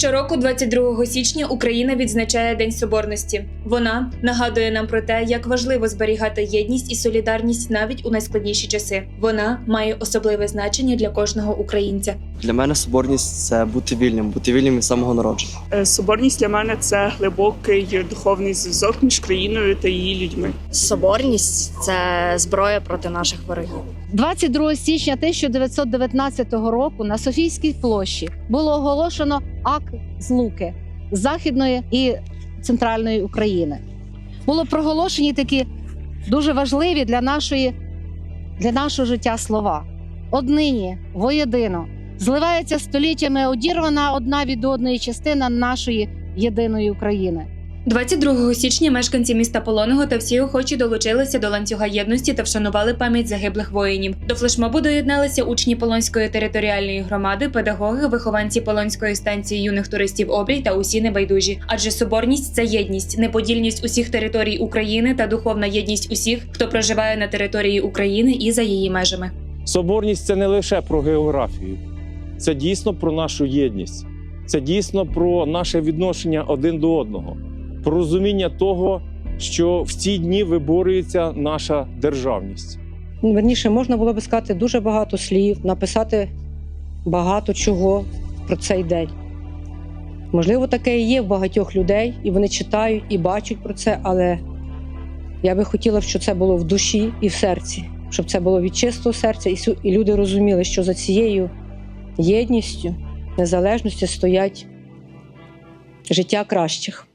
Щороку, 22 січня, Україна відзначає День Соборності. Вона нагадує нам про те, як важливо зберігати єдність і солідарність навіть у найскладніші часи. Вона має особливе значення для кожного українця. Для мене соборність це бути вільним, бути вільним від самого народження. Е, Соборність для мене це глибокий духовний зв'язок між країною та її людьми. Соборність це зброя проти наших ворогів. 22 січня 1919 року на Софійській площі було оголошено акт злуки Західної і центральної України. Було проголошені такі дуже важливі для нашої для нашого життя слова. Однині воєдино зливається століттями одірвана одна від одної частина нашої єдиної України. 22 січня мешканці міста Полонного та всі охочі долучилися до ланцюга єдності та вшанували пам'ять загиблих воїнів. До флешмобу доєдналися учні Полонської територіальної громади, педагоги, вихованці Полонської станції юних туристів обрій та усі небайдужі. Адже соборність це єдність, неподільність усіх територій України та духовна єдність усіх, хто проживає на території України і за її межами. Соборність це не лише про географію, це дійсно про нашу єдність, це дійсно про наше відношення один до одного, про розуміння того, що в ці дні виборюється наша державність. Верніше, можна було би сказати дуже багато слів, написати багато чого про цей день. Можливо, таке і є в багатьох людей, і вони читають і бачать про це, але я би хотіла, щоб це було в душі і в серці, щоб це було від чистого серця, і люди розуміли, що за цією єдністю, незалежністю стоять життя кращих.